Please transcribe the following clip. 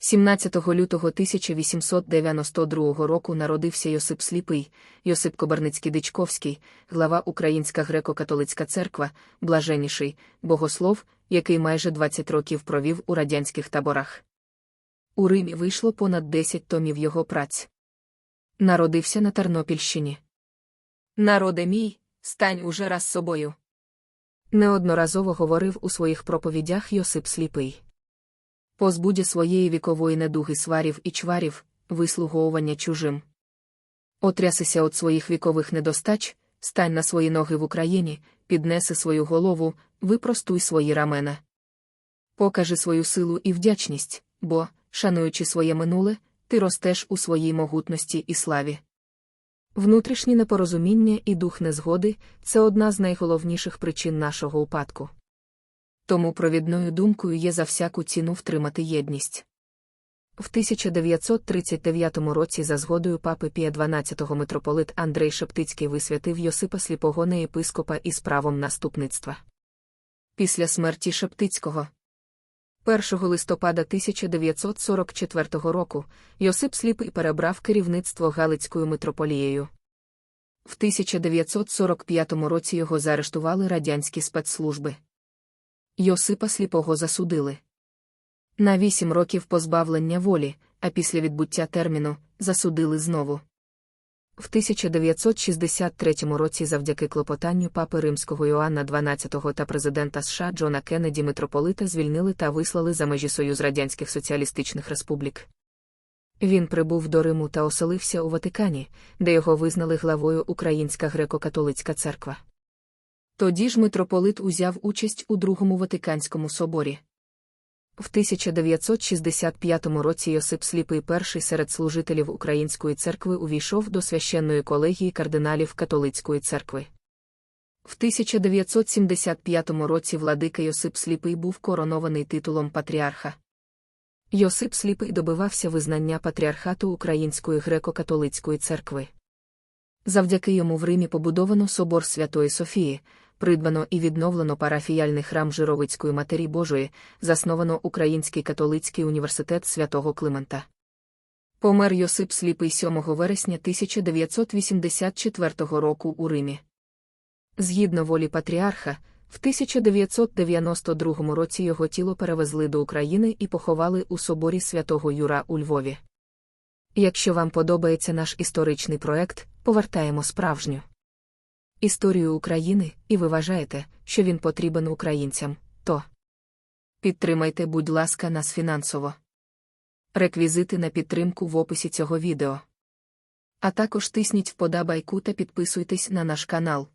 17 лютого 1892 року народився Йосип Сліпий, Йосип Кобарницький Дичковський, глава Українська греко-католицька церква, блаженніший, богослов, який майже 20 років провів у радянських таборах. У Римі вийшло понад 10 томів його праць. Народився на Тернопільщині. Народе мій, стань уже раз собою. Неодноразово говорив у своїх проповідях Йосип Сліпий. Позбудя своєї вікової недуги сварів і чварів, вислуговування чужим. Отрясися від своїх вікових недостач, стань на свої ноги в Україні, піднеси свою голову, випростуй свої рамена. Покажи свою силу і вдячність, бо, шануючи своє минуле, ти ростеш у своїй могутності і славі. Внутрішнє непорозуміння і дух незгоди це одна з найголовніших причин нашого упадку. Тому провідною думкою є за всяку ціну втримати єдність. В 1939 році за згодою папи Пія XII митрополит Андрей Шептицький висвятив Йосипа Сліпого на єпископа із правом наступництва. Після смерті Шептицького 1 листопада 1944 року Йосип Сліпий перебрав керівництво Галицькою митрополією. В 1945 році його заарештували радянські спецслужби. Йосипа Сліпого засудили на вісім років позбавлення волі, а після відбуття терміну засудили знову. В 1963 році завдяки клопотанню папи римського Іоанна XII та президента США Джона Кеннеді митрополита звільнили та вислали за межі Союз Радянських Соціалістичних Республік. Він прибув до Риму та оселився у Ватикані, де його визнали главою Українська греко-католицька церква. Тоді ж митрополит узяв участь у Другому Ватиканському соборі. В 1965 році Йосип Сліпий перший серед служителів Української церкви увійшов до священної колегії кардиналів католицької церкви. В 1975 році владика Йосип Сліпий був коронований титулом патріарха. Йосип Сліпий добивався визнання патріархату Української греко-католицької церкви. Завдяки йому в Римі побудовано собор Святої Софії, придбано і відновлено парафіяльний храм Жировицької Матері Божої, засновано Український католицький університет святого Климента. Помер Йосип Сліпий 7 вересня 1984 року у Римі. Згідно волі патріарха, в 1992 році його тіло перевезли до України і поховали у соборі святого Юра у Львові. Якщо вам подобається наш історичний проект, повертаємо справжню історію України, і ви вважаєте, що він потрібен українцям, то підтримайте, будь ласка, нас фінансово. Реквізити на підтримку в описі цього відео. А також тисніть вподобайку та підписуйтесь на наш канал.